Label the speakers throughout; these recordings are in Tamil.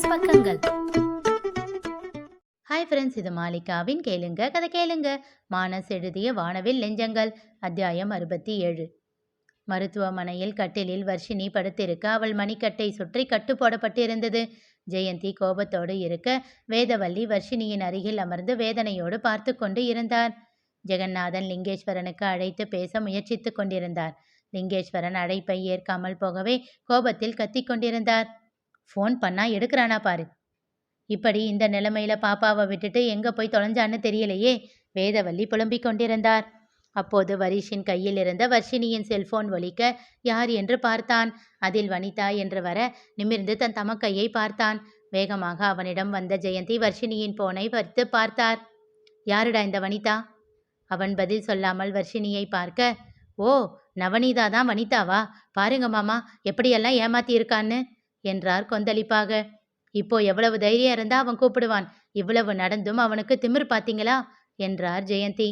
Speaker 1: ப்ளஸ் பக்கங்கள்.
Speaker 2: ஹாய் ஃப்ரெண்ட்ஸ் இது மாலிகாவின் கேளுங்க கதை கேளுங்க. மானஸ் எழுதிய வானவில் நெஞ்சங்கள் அத்தியாயம் அறுபத்தி ஏழு மருத்துவமனையில் கட்டிலில் வர்ஷினி படுத்திருக்க அவள் மணிக்கட்டை சுற்றி கட்டு போடப்பட்டிருந்தது. ஜெயந்தி கோபத்தோடு இருக்க வேதவல்லி வர்ஷினியின் அருகில் அமர்ந்து வேதனையோடு பார்த்து கொண்டு இருந்தார். ஜெகநாதன் லிங்கேஸ்வரனுக்கு அழைத்து பேச முயற்சித்துக் கொண்டிருந்தார். லிங்கேஸ்வரன் அழைப்பை ஏற்காமல் போகவே கோபத்தில் கத்திக் கொண்டிருந்தார். ஃபோன் பண்ணா எடுக்கிறானா பாரு. இப்படி இந்த நிலைமையில பாப்பாவை விட்டுட்டு எங்க போய் தொலைஞ்சான்னு தெரியலையே. வேதவல்லி புலம்பிக் கொண்டிருந்தார். அப்போது வரிஷின் கையில் இருந்த வர்ஷினியின் செல்போன் ஒலிக்க யார் என்று பார்த்தான். அதில் வனிதா என்று வர நிமிர்ந்து தன் தமக்கையை பார்த்தான். வேகமாக அவனிடம் வந்த ஜெயந்தி வர்ஷினியின் போனை பறித்து பார்த்தார். யாருடா இந்த வனிதா? அவன் பதில் சொல்லாமல் வர்ஷினியை பார்க்க ஓ நவநீதா தான் வனிதாவா? பாருங்க மாமா எப்படியெல்லாம் ஏமாத்தி இருக்கான்னு என்றார் கொந்தளிப்பாக. இப்போ எவ்வளவு தைரியம் இருந்தா அவன் கூப்பிடுவான். இவ்வளவு நடந்தும் அவனுக்கு திமிர் பாத்தீங்களா? என்றார் ஜெயந்தி.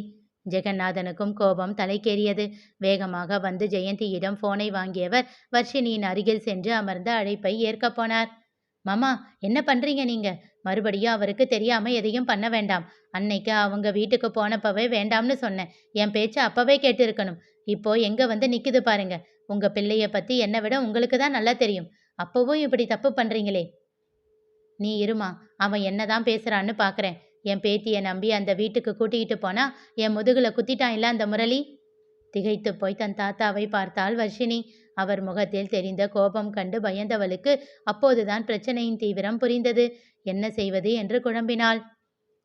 Speaker 2: ஜெகநாதனுக்கும் கோபம் தலைக்கேறியது. வேகமாக வந்து ஜெயந்தியிடம் போனை வாங்கியவர் வர்ஷினியின் அருகில் சென்று அமர்ந்த அழைப்பை ஏற்கப் போனார். மாமா என்ன பண்றீங்க நீங்க? மறுபடியும் அவருக்கு தெரியாம எதையும் பண்ண வேண்டாம். அன்னைக்கு அவங்க வீட்டுக்கு போனப்பவே வேண்டாம்னு சொன்னேன். என் பேச்ச அப்பவே கேட்டிருக்கணும். இப்போ எங்க வந்து நிக்குது பாருங்க. உங்கள் பிள்ளைய பற்றி என்னை விட உங்களுக்கு தான் நல்லா தெரியும். அப்போவும் இப்படி தப்பு பண்ணுறீங்களே நீ இருமா அவன் என்னதான் பேசுகிறான்னு பார்க்குறேன் என் பேத்தியை நம்பி அந்த வீட்டுக்கு கூட்டிகிட்டு போனா என் முதுகில் குத்திட்டான் இல்லை அந்த முரளி? திகைத்து போய் தன் தாத்தாவை பார்த்தாள் வர்ஷினி. அவர் முகத்தில் தெரிந்த கோபம் கண்டு பயந்தவளுக்கு அப்போதுதான் பிரச்சனையின் தீவிரம் புரிந்தது. என்ன செய்வது என்று குழம்பினாள்.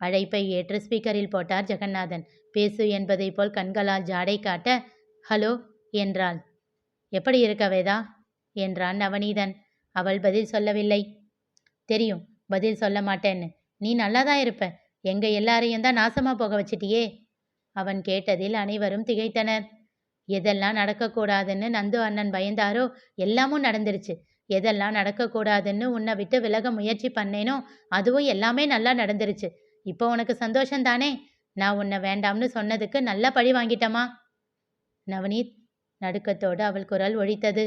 Speaker 2: அழைப்பை ஏற்று ஸ்பீக்கரில் போட்டார் ஜெகநாதன். பேசு என்பதை போல் கண்களால் ஜாடை காட்ட ஹலோ என்றாள். எப்படி இருக்க வேதா? என்றான் நவநீதன். அவள் பதில் சொல்லவில்லை. தெரியும் பதில் சொல்ல மாட்டேன்னு. நீ நல்லாதான் இருப்ப. எங்க எல்லாரையும் தான் நாசமா போக வச்சிட்டியே? அவன் கேட்டதில் அனைவரும் திகைத்தனர். எதெல்லாம் நடக்கக்கூடாதுன்னு நந்து அண்ணன் பயந்தாரோ எல்லாமும் நடந்துருச்சு. எதெல்லாம் நடக்கக்கூடாதுன்னு உன்னை விட்டு விலக முயற்சி பண்ணேனோ அதுவும் எல்லாமே நல்லா நடந்துருச்சு. இப்போ உனக்கு சந்தோஷம் தானே நான் உன்னை வேண்டாம்னு சொன்னதுக்கு நல்லா பழி வாங்கிட்டமா? நவநீத் நடுக்கத்தோடு அவள் குரல் ஒழித்தது.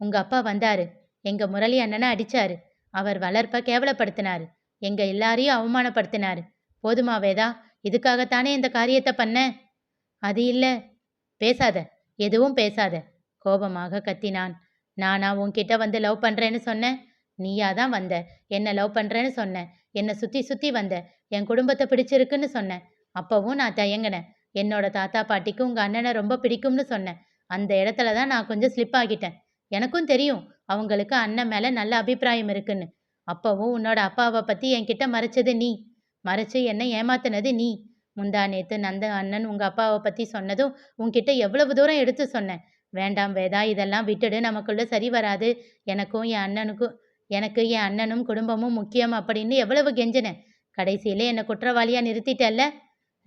Speaker 2: உங்க அப்பா வந்தாரு. எங்க முரளி அண்ணனை அடிச்சாரு. அவர் வளர்ப்ப கேவலப்படுத்தினாரு. எங்க எல்லாரையும் அவமானப்படுத்தினாரு. போதுமா வேதா இதுக்காகத்தானே இந்த காரியத்தை பண்ண? அது இல்ல. பேசாத. எதுவும் பேசாத. கோபமாக கத்தினான். நானா உன்கிட்ட வந்து லவ் பண்றேன்னு சொன்னேன் நீயா தான் வந்த. என்ன லவ் பண்றேன்னு சொன்ன. என்னை சுத்தி சுத்தி வந்த. என் குடும்பத்தை பிடிச்சிருக்குன்னு சொன்னேன் அப்பவும் நான் தயங்கினேன். என்னோட தாத்தா பாட்டிக்கு உங்க அண்ணனை ரொம்ப பிடிக்கும்னு சொன்னேன் அந்த இடத்துல தான் நான் கொஞ்சம் ஸ்லிப் ஆகிட்டேன். எனக்கும் தெரியும் அவங்களுக்கு அண்ணன் மேலே நல்ல அபிப்பிராயம் இருக்குன்னு. அப்பவும் உன்னோட அப்பாவை பற்றி என்கிட்ட மறைச்சது நீ. மறைச்சு என்னை ஏமாத்தினது நீ. முந்தா நேத்து நந்த அண்ணன் உங்கள் அப்பாவை பற்றி சொன்னதும் உன்கிட்ட எவ்வளவு தூரம் எடுத்து சொன்னேன். வேண்டாம் வேதா இதெல்லாம் விட்டுடு நமக்குள்ள சரி வராது. எனக்கும் என் அண்ணனுக்கும் எனக்கு என் அண்ணனும் குடும்பமும் முக்கியம் அப்படின்னு எவ்வளவு கெஞ்சினேன். கடைசியில என்னை குற்றவாளியாக நிறுத்திட்டல்ல?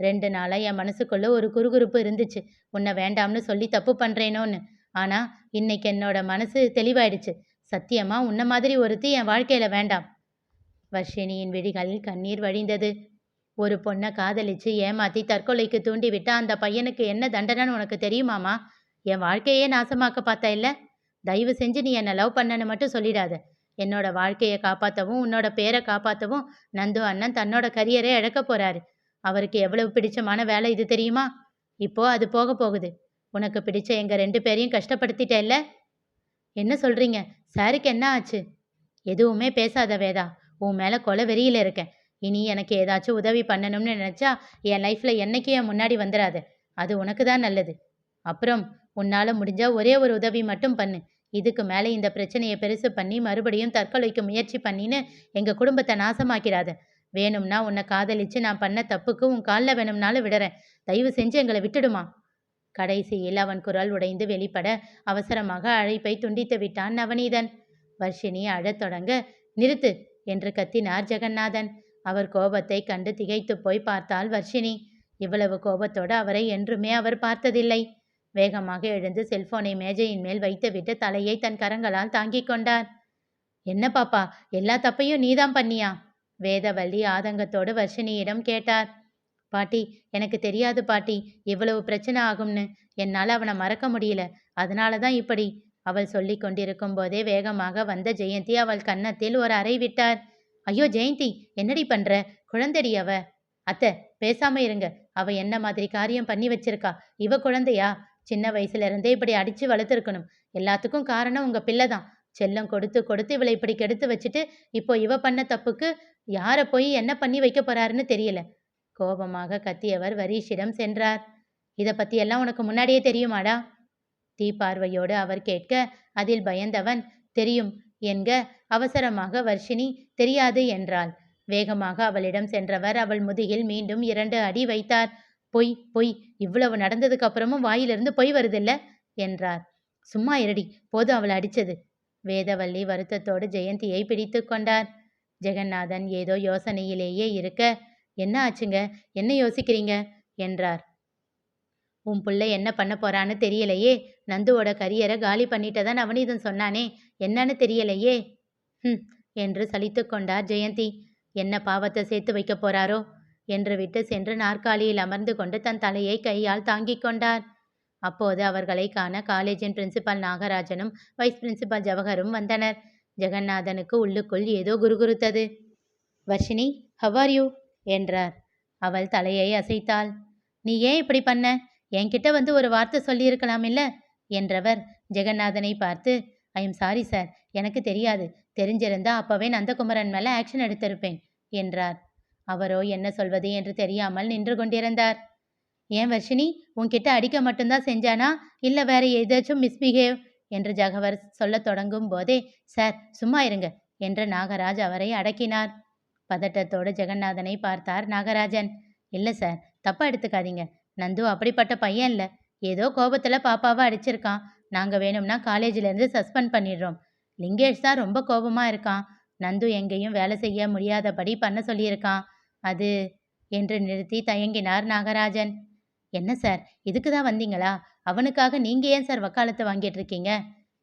Speaker 2: ரெண்டு நாளாக என் மனசுக்குள்ளே ஒரு குறுகுறுப்பு இருந்துச்சு. உன்னை வேண்டாம்னு சொல்லி தப்பு பண்ணுறேனோன்னு ஆனால் இன்னைக்கு என்னோட மனசு தெளிவாயிடுச்சு. சத்தியமாக உன்ன மாதிரி ஒருத்தி என் வாழ்க்கையில் வேண்டாம். வர்ஷினியின் விழிகளில் கண்ணீர் வழிந்தது. ஒரு பொண்ணை காதலிச்சு ஏமாத்தி தற்கொலைக்கு தூண்டி விட்டா அந்த பையனுக்கு என்ன தண்டனைன்னு உனக்கு தெரியுமாமா? என் வாழ்க்கையே நாசமாக்க பார்த்தா இல்லை? தயவு செஞ்சு நீ என்னை லவ் பண்ணனு மட்டும் சொல்லிடாத. என்னோட வாழ்க்கையை காப்பாற்றவும் உன்னோட பேரை காப்பாற்றவும் நந்து அண்ணன் தன்னோட கரியரை இழக்க போறாரு. அவருக்கு எவ்வளவு பிடிச்சமான வேலை இது தெரியுமா? இப்போ அது போக போகுது. உனக்கு பிடிச்ச எங்க ரெண்டு பேரையும் கஷ்டப்படுத்திட்டேல்ல? என்ன சொல்றீங்க? சாருக்கு என்ன ஆச்சு? எதுவுமே பேசாத வேதா உன் மேல கொலை வெறியில இருக்கேன். இனி எனக்கு ஏதாச்சும் உதவி பண்ணணும்னு நினைச்சா என் லைஃப்ல என்னைக்கு என் முன்னாடி வந்துடாத அது உனக்கு தான் நல்லது. அப்புறம் உன்னால முடிஞ்சா ஒரே ஒரு உதவி மட்டும் பண்ணு. இதுக்கு மேல இந்த பிரச்சனையை பெருசு பண்ணி மறுபடியும் தற்கொலைக்கு முயற்சி பண்ணின்னு எங்க குடும்பத்தை நாசமாக்கிறாத வேணும்னா உன்னை காதலிச்சு நான் பண்ண தப்புக்கு உன் காலில் வேணும்னாலும் விடுறேன். தயவு செஞ்சு எங்களை விட்டுடுமா? கடைசியில் அவன் குரல் உடைந்து வெளிப்பட அவசரமாக அழைப்பை துண்டித்து விட்டான் நவநீதன். வர்ஷினி அழத் தொடங்க நிறுத்து என்று கத்தினார் ஜெகநாதன். அவர் கோபத்தை கண்டு திகைத்து போய் பார்த்தாள் வர்ஷினி. இவ்வளவு கோபத்தோடு அவரை என்றுமே அவர் பார்த்ததில்லை. வேகமாக எழுந்து செல்போனை மேஜையின் மேல் வைத்துவிட்டு தலையை தன் கரங்களால் தாங்கிக் கொண்டார். என்ன பாப்பா எல்லா தப்பையும் நீதான் பண்ணியா? வேதவல்லி ஆதங்கத்தோடு வர்ஷினியிடம் கேட்டார். பாட்டி எனக்கு தெரியாது பாட்டி இவ்வளவு பிரச்சனை ஆகும்னு. என்னால் அவனை மறக்க முடியல. அதனால தான் இப்படி. அவள் சொல்லி கொண்டிருக்கும் போதே வேகமாக வந்த ஜெயந்தி அவள் கன்னத்தில் ஒரு அறை விட்டார். ஐயோ ஜெயந்தி என்னடி பண்ற? குழந்தடி அவ. அத்தை பேசாம இருங்க. அவ என்ன மாதிரி காரியம் பண்ணி வச்சிருக்கா? இவ குழந்தையா? சின்ன வயசுல இருந்தே இப்படி அடிச்சு வளர்த்துருக்கணும். எல்லாத்துக்கும் காரணம் உங்க பிள்ளைதான் செல்லம் கொடுத்து கொடுத்து இவளை இப்படி கெடுத்து வச்சுட்டு இப்போ இவ பண்ண தப்புக்கு யாரை போய் என்ன பண்ணி வைக்க போறாருன்னு தெரியல. கோபமாக கத்தியவர் வரீஷிடம் சென்றார். இதை பத்தியெல்லாம் உனக்கு முன்னாடியே தெரியுமாடா? தீப்பார்வையோடு அவர் கேட்க அதில் பயந்தவன் தெரியும் என்க அவசரமாக வர்ஷினி தெரியாது என்றாள். வேகமாக அவளிடம் சென்றவர் அவள் முதுகில் மீண்டும் இரண்டு அடி வைத்தார். பொய் பொய் இவ்வளவு நடந்ததுக்கு அப்புறமும் வாயிலிருந்து பொய் வருதில்ல? என்றார். சும்மா இருடி போது அவள் அடிச்சது. வேதவல்லி வருத்தத்தோடு ஜெயந்தியை பிடித்து கொண்டார். ஜெகநாதன் ஏதோ யோசனையிலேயே இருக்க என்ன ஆச்சுங்க? என்ன யோசிக்கிறீங்க? என்றார். உன் புள்ள என்ன பண்ண போறான்னு தெரியலையே. நந்துவோட கரியரை காலி பண்ணிட்டதான் அவனிதன் சொன்னானே. என்னன்னு தெரியலையே. ஹம் என்று சலித்து கொண்டார் ஜெயந்தி. என்ன பாவத்தை சேர்த்து வைக்க போறாரோ? என்று விட்டு சென்று நாற்காலியில் அமர்ந்து கொண்டு தன் தலையை கையால் தாங்கிக் கொண்டார். அப்போது அவர்களை காண காலேஜின் பிரின்சிபால் நாகராஜனும் வைஸ் பிரின்சிபால் ஜவஹரும் வந்தனர். ஜெகநாதனுக்கு உள்ளுக்குள் ஏதோ குறுகுறுத்தது. வர்ஷினி ஹவ்வார் யூ என்றார். அவள் தலையை அசைத்தாள். நீ ஏன் இப்படி பண்ண? என்கிட்ட வந்து ஒரு வார்த்தை சொல்லியிருக்கலாம் இல்ல? என்றவர் ஜெகநாதனை பார்த்து ஐ எம் சாரி சார் எனக்கு தெரியாது. தெரிஞ்சிருந்தா அப்பவே நந்தகுமரன் மேல ஆக்ஷன் எடுத்திருப்பேன் என்றார். அவரோ என்ன சொல்வது என்று தெரியாமல் நின்று கொண்டிருந்தார். ஏன் வர்ஷினி? உன்கிட்ட அடிக்க மட்டும்தான் செஞ்சானா? இல்ல வேற ஏதாச்சும் மிஸ்பிஹேவ் என்று ஜகவர் சொல்லத் தொடங்கும் போதே சார் சும்மா இருங்க என்று நாகராஜ் அவரை அடக்கினார். பதட்டத்தோடு ஜெகநாதனை பார்த்தார் நாகராஜன். இல்லை சார் தப்பா எடுத்துக்காதீங்க. நந்து அப்படிப்பட்ட பையன் இல்லை. ஏதோ கோபத்தில் பாப்பாவை அடிச்சிருக்கான். நாங்கள் வேணும்னா காலேஜிலேருந்து சஸ்பெண்ட் பண்ணிடுறோம். லிங்கேஷ் தான் ரொம்ப கோபமாக இருக்கான். நந்து எங்கேயும் வேலை செய்ய முடியாதபடி பண்ண சொல்லியிருக்கான். அது என்று நிறுத்தி தயங்கினார் நாகராஜன். என்ன சார் இதுக்கு தான் வந்தீங்களா? அவனுக்காக நீங்க ஏன் சார் வக்காலத்தை வாங்கிட்டு இருக்கீங்க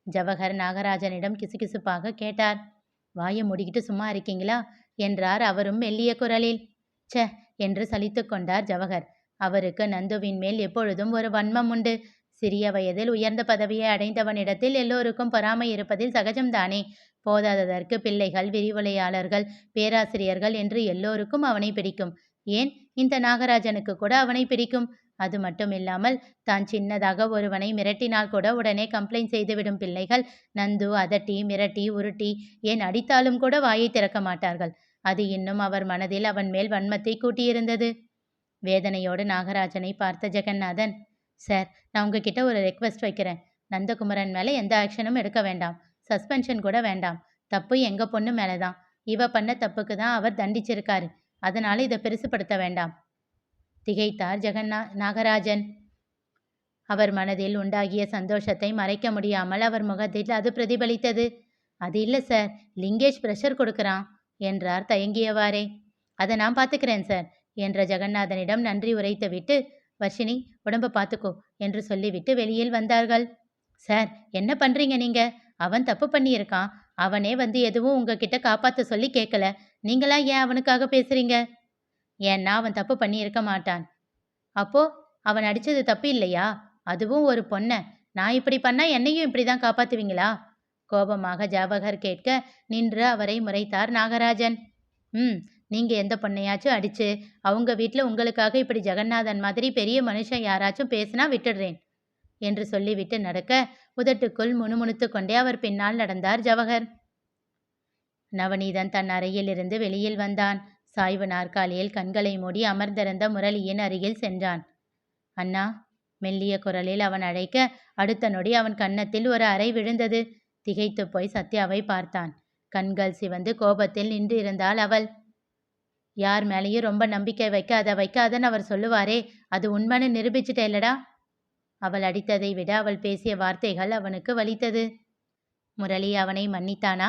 Speaker 2: ஜவஹர் நாகராஜனிடம் கிசுகிசுப்பாக கேட்டார். வாயை முடிக்கிட்டு சும்மா இருக்கீங்களா? என்றார் அவரும் மெல்லிய குரலில். ச்சே! என்று சலித்து கொண்டார் ஜவஹர். அவருக்கு நந்துவின் மேல் எப்பொழுதும் ஒரு வன்மம் உண்டு. சிறிய வயதில் உயர்ந்த பதவியை அடைந்தவனிடத்தில் எல்லோருக்கும் பொறாமை இருப்பதில் சகஜம்தானே? போதாததற்கு பிள்ளைகள் விரிவுரையாளர்கள் பேராசிரியர்கள் என்று எல்லோருக்கும் அவனை பிடிக்கும். ஏன்? இந்த நாகராஜனுக்கு கூட அவனை பிடிக்கும். அது மட்டும் இல்லாமல் தான் சின்னதாக ஒருவனை மிரட்டினால் கூட உடனே கம்ப்ளைண்ட் செய்துவிடும் பிள்ளைகள். நந்து அதட்டி மிரட்டி உருட்டி ஏன் அடித்தாலும் கூட வாயை திறக்க மாட்டார்கள். அது இன்னும் அவர் மனதில் அவன் மேல் வன்மத்தை கூட்டியிருந்தது. வேதனையோடு நாகராஜனை பார்த்த ஜெகநாதன் சார் நான் உங்ககிட்ட ஒரு ரெக்வஸ்ட் வைக்கிறேன். நந்தகுமரன் மேலே எந்த ஆக்ஷனும் எடுக்க வேண்டாம். சஸ்பென்ஷன் கூட வேண்டாம். தப்பு எங்கள் பொண்ணு மேலே தான் இவ பண்ண தப்புக்கு தான் அவர் தண்டிச்சிருக்காரு. அதனால் இதை பெருசுப்படுத்த வேண்டாம். திகைத்தார் ஜெகநா நாகராஜன். அவர் மனதில் உண்டாகிய சந்தோஷத்தை மறைக்க முடியாமல் அவர் முகத்தில் அது பிரதிபலித்தது. அது இல்லை சார். லிங்கேஷ் ப்ரெஷர் கொடுக்குறான் என்றார் தயங்கியவாறே. அதை நான் பார்த்துக்கிறேன் சார் என்ற ஜெகநாதனிடம் நன்றி உரைத்துவிட்டு வர்ஷினி உடம்ப பார்த்துக்கோ என்று சொல்லிவிட்டு வெளியில் வந்தார்கள். சார் என்ன பண்றீங்க நீங்க? அவன் தப்பு பண்ணியிருக்கான். அவனே வந்து எதுவும் உங்ககிட்ட காப்பாற்ற சொல்லி கேட்கல நீங்களா ஏன் அவனுக்காக பேசுறீங்க? ஏன்னா அவன் தப்பு பண்ணியிருக்க மாட்டான். அப்போ அவன் அடிச்சது தப்பு இல்லையா? அதுவும் ஒரு பொண்ணை. நான் இப்படி பண்ணா என்னையும் இப்படி தான் காப்பாத்துவீங்களா? கோபமாக ஜாவகர் கேட்க நின்று அவரை முறைத்தார் நாகராஜன். ம் நீங்க எந்த பொண்ணையாச்சும் அடிச்சு அவங்க வீட்டில் உங்களுக்காக இப்படி ஜெகநாதன் மாதிரி பெரிய மனுஷன் யாராச்சும் பேசினா விட்டுடுறேன் என்று சொல்லிவிட்டு நடக்க உதட்டுக்குள் முணுமுணுத்து கொண்டே அவர் பின்னால் நடந்தார் ஜவஹர் நவநீதன் தன் அறையில் இருந்து வெளியில் வந்தான். சாய்வு நாற்காலியில் கண்களை மூடி அமர்ந்திருந்த முரளியின் அருகில் சென்றான். அண்ணா மெல்லிய குரலில் அவன் அழைக்க அடுத்த நொடி அவன் கன்னத்தில் ஒரு அறை விழுந்தது. திகைத்து போய் சத்யாவை பார்த்தான். கண்கள் சிவந்து கோபத்தில் நின்றிருந்தாள் அவள். யார் மேலேயும் ரொம்ப நம்பிக்கை வைக்காத வைக்காதன்னு அவர் சொல்லுவாரே. அது உண்மைன்னு நிரூபிச்சுட்ட இல்லடா அவள் அடித்ததை விட அவள் பேசிய வார்த்தைகள் அவனுக்கு வலித்தது. முரளி அவனை மன்னித்தானா?